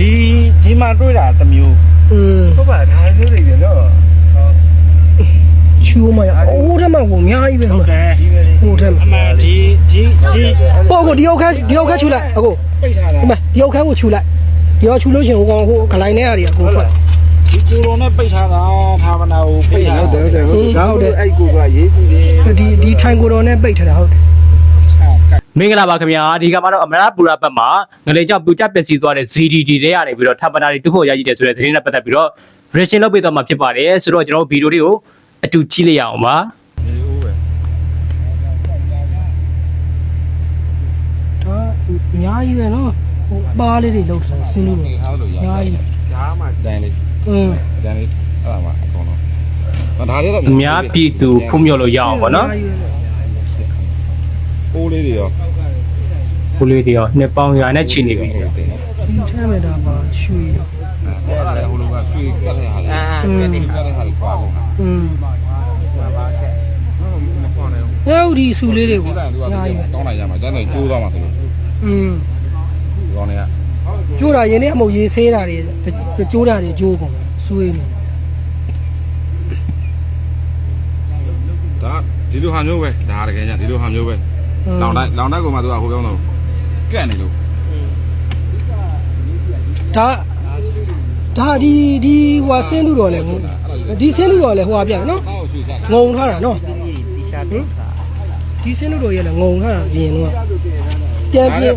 ဒီဒီမှာတွေ့တာတစ်မျိုးอืมဟုတ်ပါဒါဆိုနေတယ်နော်ချူမရအိုးထဲမှာကိုအများကြီးပဲဟုတ်တယ်ဟိုထဲမှာအမှန်ဒီဒီဒီပေါ့ကိုဒီအောက်ခန်းဒီအောက်ခန်းချူလိုက်အကိုပိတ်ထားတာဒီမှာဒီအောက်ခန်းကိုချူလိုက်ဒီအောက်ချူလို့ရှိရင်ဟိုကောင်ဟိုဂလိုင်းထဲအရာတွေအကုန်ဖွက်ဒီကိုရိုနဲ့ပိတ်ထားတာသာဝနာကိုပိတ်ထားဟုတ်တယ်ဟုတ်တယ်ဟုတ်တယ်ဒါဟုတ်တယ်အဲ့ကိုကရေးကြည့်တယ်ဒီဒီထိုင်ကိုတော်နဲ့ပိတ်ထားတာဟုတ်တယ် မင်္ဂလာပါခင်ဗျာဒီကမှာတော့အမရပူရဘက်မှာငလေကြောင့်ပူကြပျက်စီးသွားတဲ့ ZDD တွေကနေပြီးတော့ထပ်ပနာတွေတုဖို့ရရှိတယ်ဆိုတဲ့သတင်းနဲ့ပတ်သက်ပြီးတော့ reaction လုပ်ပေးသွားမှာဖြစ်ပါတယ်ဆိုတော့ကျွန်တော်တို့ဗီဒီယိုလေးကိုအတူကြည့်လိုက်ရအောင်ပါဒီဦးပဲဒါအများကြီးပဲနော်ဟိုပါလေးတွေလောက်ထားစင်းလို့အအားလို့ရများကြီးဒါမှတန်လေးอืมတန်လေးအဲ့ဒါမှအကုန်လုံးဒါလေးတော့အများပြည်သူဖုံးမြော်လို့ရအောင်ပေါ့နော် ပိုးလေးတွေရော ခုလေးတွေရောနှစ်ပေါင်းရာနဲ့ချီနေပြီ ဒီထဲမှာဒါပါရွှေ အဲ့ဟိုလိုကရွှေကတ်တဲ့ဟာလေး อืม ကတ်တဲ့ဟာလေးကွာကုန်တာ อืม မကွာနိုင်ဘူး ဟဲ့ဒီဆူလေးတွေ ဒီ ပေါ့ တိုင်းသူက အများကြီးပဲ တောင်းလိုက်ရမှာကျန်တယ်ကျိုးသွားမှာသူတို့ อืม ဒီကောင်တွေက ကျိုးတာရင်းနဲ့အမုတ်ရေးဆေးတာတွေကျိုးတာတွေကျိုးကုန်ဆွေးနေ ဒါဒီလိုဟာမျိုးပဲဒါတကယ်ညာဒီလိုဟာမျိုးပဲ လောင်တိုင်းလောင်တိုင်းကမှသူကဟိုပြောင်းတော့ကန့်နေလို့ဒါဒါဒီဒီဟိုဆင်းသူတော်လဲဒီဆင်းသူတော်လဲဟိုဟာပြနော်အောက်ရွှေစားငုံထားတာနော်ဒီဆင်းသူတော်ရဲ့လဲငုံထားတာပြင်တော့ပြန်ပြင်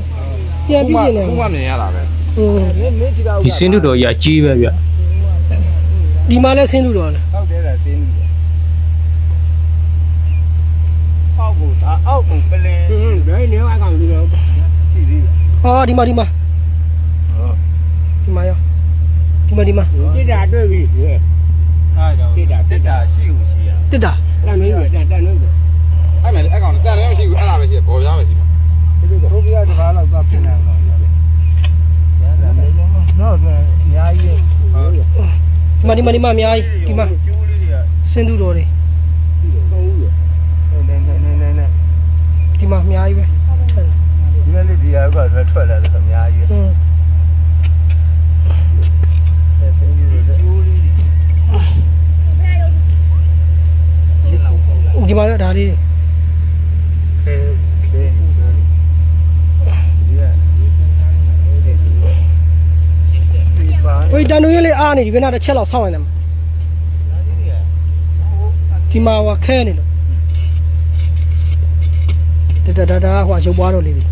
ပြန်ပြင်နေခုမှမြင်ရတာပဲอืมဒီစင်းတို့တော်ကြီးအကြီးပဲဗျဒီမှာလဲဆင်းသူတော်လဲ ဟုတ်တယ်လားတင်းပြီအောက်ကိုဒါ အောက်ကိုပလင်อืมဘယ်နေအကောင်ဒီတော့ရှိသေးတယ်ဟောဒီမှာဒီမှာဒီမှာရောဒီမှာဒီမှာတစ်တာတွေ့ပြီအဲ့တော့တစ်တာတစ်တာရှိကိုရှိရတက်တာတန်နေပြီတန်တန်နေပြီအဲ့မဲ့အဲ့ကောင်တန်လည်းမရှိဘူးအဲ့ဒါပဲရှိပေါ်ပြားပဲရှိမှာဘုရားတကားတော့သွားပြင်နေတော့နော်တော့အများကြီးဟုတ်ဒီမှာဒီမှာဒီမှာအများကြီးဒီမှာကျိုးလေးတွေကဆင်းသူတော်တွေ သုံးဦးရနေနေနေနေနေ ဒီမှာအများကြီးပဲထက်ဒီကလေးဒီဟာကထွက်ထွက်လာတယ်အများကြီးอืมဆင်းပြီးတော့ကျိုးလေးတွေဒီမှာဒါလေးခဲခဲဒီကဒီပါဝေးတန်တို့ရေးလေးအားနေဒီဘက်နာတစ်ချက်လောက်ဆောင်းရတယ်ဒီမှာဟိုခဲနေလို့ ဒါဒါဒါဟိုရုပ်ပွားတော့လေးပြီ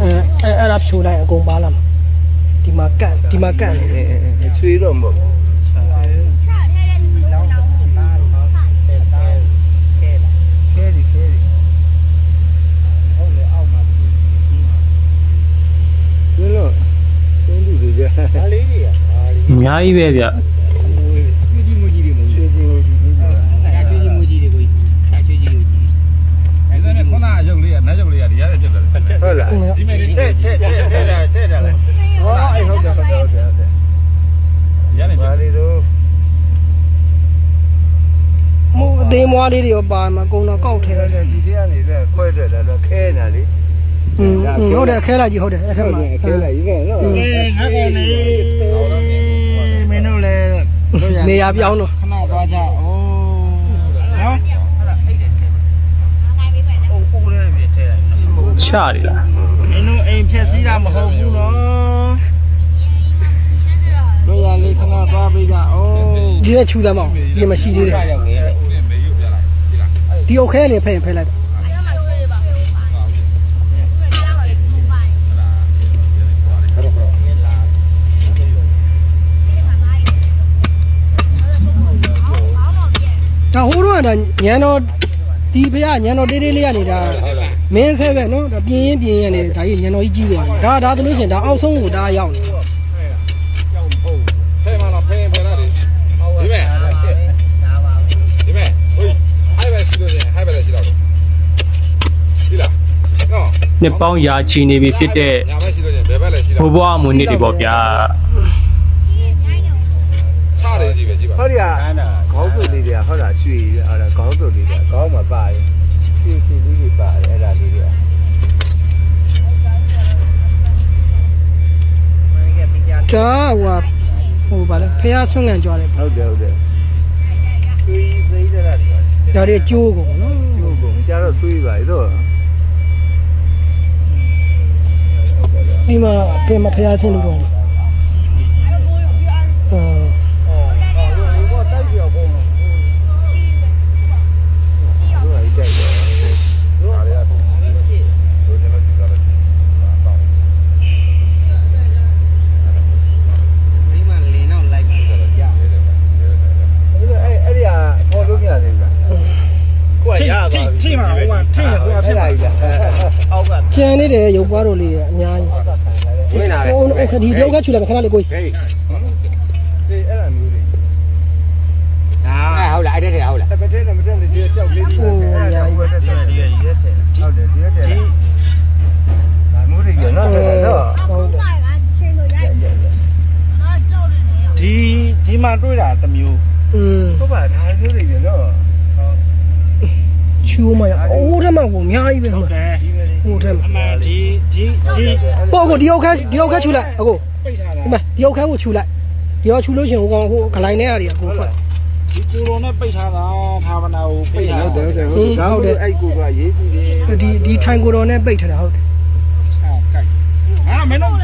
အဲအဲအဲ့ဒါဖြိုလိုက်အကုန်ပါလာမှာဒီမှာကတ်ဒီမှာကတ်နေတယ်ချွေးတော့မဟုတ်ခဲဒီခဲဒီဟုတ်လေအောက်မှာဒီလိုသုံးသူတွေကြဒါလေးတွေကဒါလေးအများကြီးပဲဗျ ရွှေကြီးမကြီးတွေမဟုတ်ရွှေကြီးမကြီးတွေအဲရွှေကြီးမကြီးတွေကိုအဲရွှေကြီးမကြီး အဲ့ဒါနဲ့ခုနအယုတ်လေးကနတ်ယုတ်လေးကဒီရတဲ့ပြတ်တယ် ဟုတ်လားဒီမဲ့လေးတဲ့တဲ့တဲ့တဲ့တဲ့တဲ့လားဟောအေးဟုတ်တယ်ဟုတ်တယ်ဟုတ်တယ်ဟုတ်တယ်ရနေပြဘာတ်လေးတော့မို့အသေးမွားလေးတွေရောပါမှာအကုန်တော့ကောက်ထဲခဲတယ်ဒီထဲကနေလည်းခွဲထွက်တာတော့ခဲနေတာလေอืมဟုတ်တယ်ခဲလိုက်ကြီးဟုတ်တယ်အဲ့ထက်မှာခဲလိုက်ရေးမယ်နော်အေးငါကနေမင်းတို့လည်းနေရာပြောင်းတော့ခဏသွားကြအိုးနော်အိုးအိုးလေးပြထဲလိုက် ချတယ်လားမင်းတို့အိမ်ဖြက်စီးတာမဟုတ်ဘူးနော်တို့ရလေးခဏသွားပေးကြအိုးဒီနဲ့ချူတယ်မအောင်ဒီမှာရှိသေးတယ်ရောက်နေတယ်ဦးနဲ့မေယူပြလာဒီလားဒီအုတ်ခဲနေဖဲ့ရင်ဖဲ့လိုက်ပါဒါဟိုတော့ကဒါညံတော်ဒီဖရညံတော်တေးသေးလေးကနေဒါ မင်းဆဲဆဲနော်ဒါပြင်းရင်ပြင်းရင်နေဒါကြီးညံတော်ကြီးကြီးသွားတယ်ဒါဒါဆိုလို့ရှိရင်ဒါအောက်ဆုံးကိုဒါရောက်နေဖဲမလားဖဲဖဲလာဒီဒီမဲ့ဒီမဲ့ဟိုဟိုက်ပဲရှိလို့ရင်ဟိုက်ပဲလည်းရှိတော့ဒီလားနော်နှစ်ပေါင်းရာချီနေပြီဖြစ်တဲ့ညာပဲရှိလို့ရင်ဘယ်ဘက်လည်းရှိတော့ဘိုးဘွားအမွေနှစ်တွေပေါ့ဗျာချတယ်ကြီးပဲကြည့်ပါဟုတ်ရခေါင်းစုလေးတွေကဟုတ်တာရွှေဟုတ်တာခေါင်းစုလေးတွေကခေါင်းမှာပါတယ် ကြီးစီကြီးတွေပါတယ်အဲ့ဒါလေးတွေဒါဟိုဟိုပါလေဖះဆွန့်ငံကြွားတယ်ဟုတ်တယ်ဟုတ်တယ်သွေးသွေးကြတာတွေပါတယ်ဒါတွေကျိုးကုန်နော်ကျိုးကုန်ကြတော့သွေးပါလေတော့ဒီမှာပြင်မဖះဆင်းလို့တော့အဲ တယ်ရုပ်ပွားတို့လေးအများကြီးဝင်လာတယ်ဟိုဟိုဒီတော့ကချူလိုက်ခဏလေးကိုဟေးအေးအဲ့ဒါမျိုးလေးဒါအဲဟုတ်လားအဲ့တဲ့ဟုတ်လားတပတဲ့မတဲ့လေဒီကြောက်လေးဒီအဲ့ဒါဟိုတက်တယ်ဒီရက်တယ်ဟုတ်တယ်ဒီရက်တယ်ဒါမျိုးတွေနော်နော်ဟုတ်တယ်ဒီဒီမှာတွေ့တာတစ်မျိုးอืมဟုတ်ပါဒါမျိုးတွေနော်ချူမရအိုးထက်မှကိုအများကြီးပဲဟိုတယ် ဟိုထက်မှအမှန်ဒီဒီဒီပေါ့ကိုဒီအောက်ခက်ဒီအောက်ခက်ချူလိုက်အကိုပိတ်ထားတာဒီမှာဒီအောက်ခက်ကိုချူလိုက်ဒီအောက်ချူလို့ရှိရင်ဟိုကောင်ဟိုဂလိုင်းထဲအရာတွေအကိုဖတ်ဒီကိုရိုနဲ့ပိတ်ထားတာသာဝနာကိုပိတ်ထားဟုတ်တယ်တာဟုတ်တယ်ဟုတ်တယ်အဲ့ကိုကရေးကြည့်တယ်ဒီဒီထိုင်ကိုတော်နဲ့ပိတ်ထားတာဟုတ်တယ်ဟာကြိုက်ဟာမင်းတို့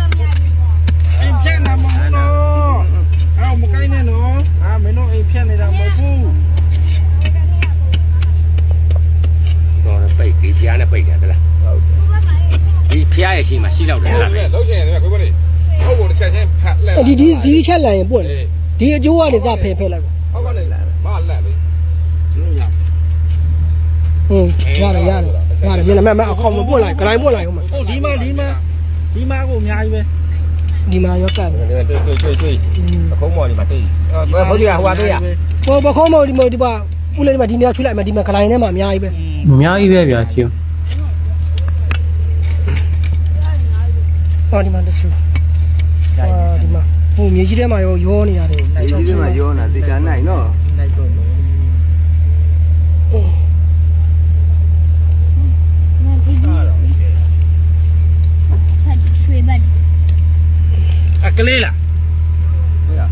အိမ်ဖြတ်နေမှာမဟုတ်နော်အော်မကိုင်းနဲ့နော်ဟာမင်းတို့အိမ်ဖြတ်နေတာမဟုတ်ဘူး တော့ပိတ်ဒီဖျားနဲ့ပိတ်တယ်ဟဲ့လားဒီဖျား ရဲ့ရှိမှရှိတော့တယ်ဟဲ့လားလုံးချင်တယ်ကိုကိုလေးဟုတ်ကုန်တစ်ချက်ချင်းဖက်လက်ဒီဒီဒီချက်လိုက်ရင်ပွင့်တယ်ဒီအကျိုးကနေစဖယ်ဖယ်လိုက်ပါဟုတ်ကနေမလက်လေဟင်းရတယ်ရတယ်ရတယ်မျက်နှာမမအခေါင်မပွင့်လိုက်ဂလိုင်းပွင့်လိုက်ဟိုမှာဟုတ်ဒီမှာဒီမှာဒီမှာကိုအများကြီးပဲဒီမှာရောကတ်တယ်တွေ့တွေ့တွေ့တွေ့อืมအခုံးမော်ဒီမှာတွေ့ဘုရားဟိုဟာတွေ့ရဟိုဘခေါမောဒီမဒီပါဦးလေးဒီမှာဒီနေရာချူလိုက်မှာဒီမှာဂလိုင်းထဲမှာအများကြီးပဲအများကြီးပဲဗျာချီ ဟောဒီမှာတဆူဟာဒီမှာဟိုမြေကြီးထဲမှာရောရောနေရတယ်အဲ့ဒီမှာရောနာတေချာနိုင်နော်လိုက်တော့အကလေးလားဘူးရော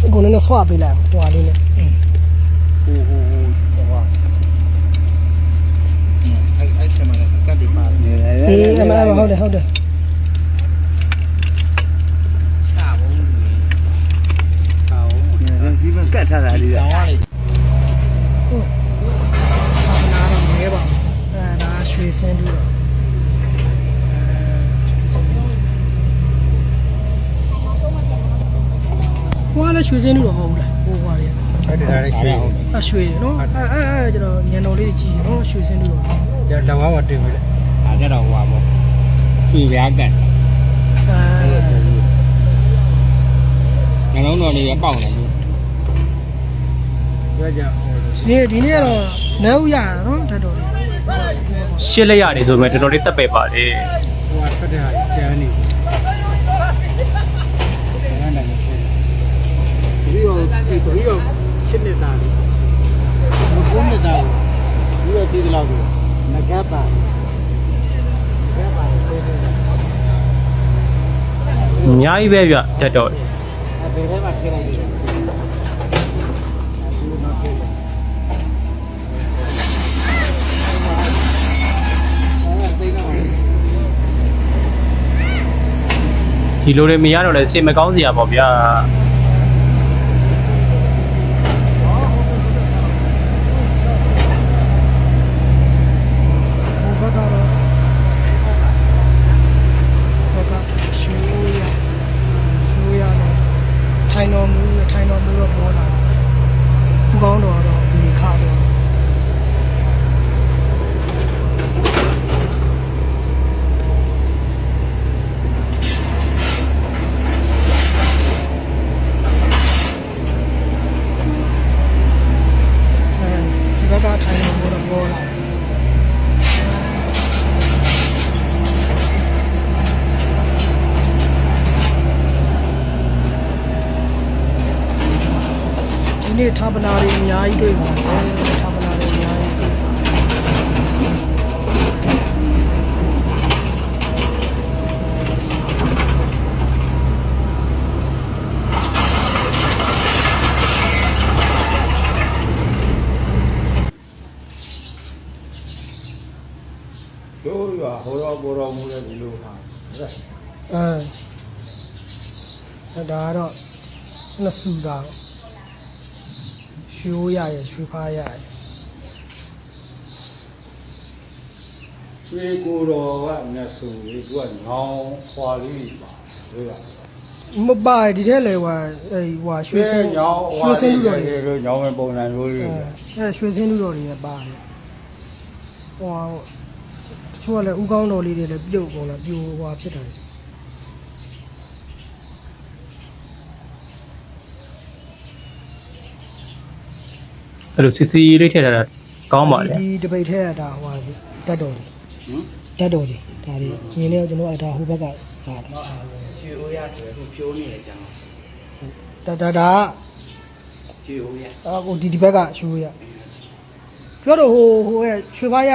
အဲ့ကိုလည်းဆွာပေးလိုက်ဟိုဟာလေးနဲ့ ဟိုဟိုဟိုဟို အဲ့အဲ့ဆမလည်းကတ်ဒီပါ နေ အေးအမှန်ဟုတ်တယ်ဟုတ်တယ် ချဘုံကြီးချအောင် ဒီမှာကတ်ထားတာလေး ဆောင်းရလေ နားတော့မဲပါအဲဒါရွှေစင်းတူတော့ဟိုက လည်းရွှေစင်းတူတော့ဟုတ်ဘူးလားဟိုဟွာလေးအဲ့ဒါလည်းရှိအရွှေနော်အဲအဲအဲကျွန်တော်ညံတော်လေးကြည့်နော်ရွှေစင်းတူတော့တယ်လောင်းဝါတင်ပြီလေဒါကြတော့ဟွာပေါ့ချွေပြားကန်အဲနှလုံးတော်လေးရပေါက်နေပြီပြောကြဟိုဒီနေ့ဒီနေ့ကတော့နဲဥရတာနော်ဓာတ်တော်လေးရှစ်လက်ရတယ်ဆိုပေမဲ့တော်တော်လေးတက်ပယ်ပါတယ်ဟိုထွက်တဲ့ဟာကျန်းနေ ပြီးတော့ပြီးတော့ရှင်းနေတာလေဘုံနေတာပြီးတော့ဒီလောက်ကိုငကပ်ပါငကပ်ပါလေဒီအများကြီးပဲဗျတက်တော့ထဲမှာထည့်လိုက်တယ်ဒီလိုတွေမရတော့လဲစေမကောင်းစရာပေါ့ဗျာ highway mo. Tôi và hồi đó bố rong là bị lưu hàng. Ờ. Đó đó. Nó sù đó. ရွှေရိုးရရရွှေဖားရရရွှေကိုတော်ကမြတ်ဆိုလေသူကညောင်းခွာလေးပါတို့ကမပါဒီထဲလေဟွာအဲဟွာရွှေစင်းညောင်းရွှေစင်းလူတော်တွေတို့ညောင်းမဲ့ပုံစံမျိုးလေးအဲရွှေစင်းလူတော်တွေလည်းပါတယ်ဟွာတချို့ကလည်းဥကောင်းတော်လေးတွေလည်းပြုတ်ကုန်လာပြိုဟွာဖြစ်တယ် အဲ့လိုစစ်စီလေးထည့်ထားတာကောင်းပါလေဒီတပိတ်ထဲကဒါဟွာတက်တော်တွေတက်တော်တွေဒါတွေရင်းနေကျွန်တော်ကဒါဟိုဘက်ကဟာရွှေဦးရဆိုအခုဖြိုးနေတယ်ကြောင်းဒါဒါဒါရွှေဦးရအခုဒီဒီဘက်ကရွှေရပြောတော့ဟိုဟိုရဲ့ရွှေဖားရ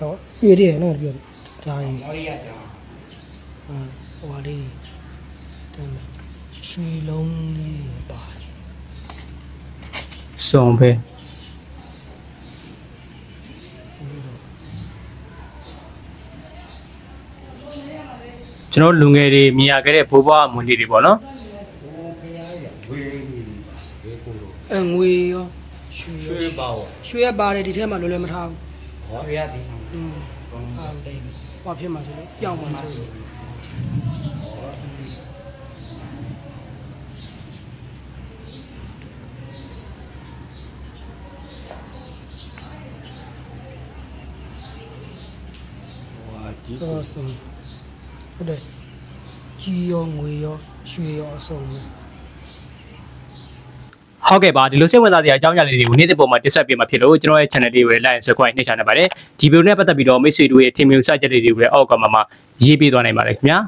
တော့ပြေတယ်နော်ပြောဒါကြီးမော်ရီရကြောင်းဟိုဟာလေးတမ်းရွှေလုံးလေးပါစုံပဲ ကျွန်တော်လူငယ်တွေမြင်ရခဲ့တဲ့ဘိုးဘွားအမွေလေးတွေပေါ့နော်အငွေရောရွှေရောရွှေပါဝရွှေရပါတယ်ဒီထဲမှာလွယ်လွယ်မထားဘူးရွှေရဒီอืมဟာတိတ်ဟောဖြစ်မှာဆိုလို့ပြောင်းမှာဆိုလို့ဟွာဒီတော့ဆို ဟုတ်တယ်ကြီးရောငွေရောရွှေရောအစုံပဲဟုတ်ကဲ့ပါဒီလိုစိတ်ဝင်စားစရာအကြောင်းအရာလေးတွေကိုနေ့စဉ်ပုံမှာတင်ဆက်ပေးမှာဖြစ်လို့ကျွန်တော်ရဲ့ channel လေးကိုလည်း like and subscribe နှိပ်ချနိုင်ပါတယ်ဒီဗီဒီယိုနဲ့ပတ်သက်ပြီးတော့မိတ်ဆွေတို့ရဲ့ထင်မြင်စချက်လေးတွေကိုလည်းအောက်ကမှာမှာရေးပေးသွားနိုင်ပါတယ်ခင်ဗျာ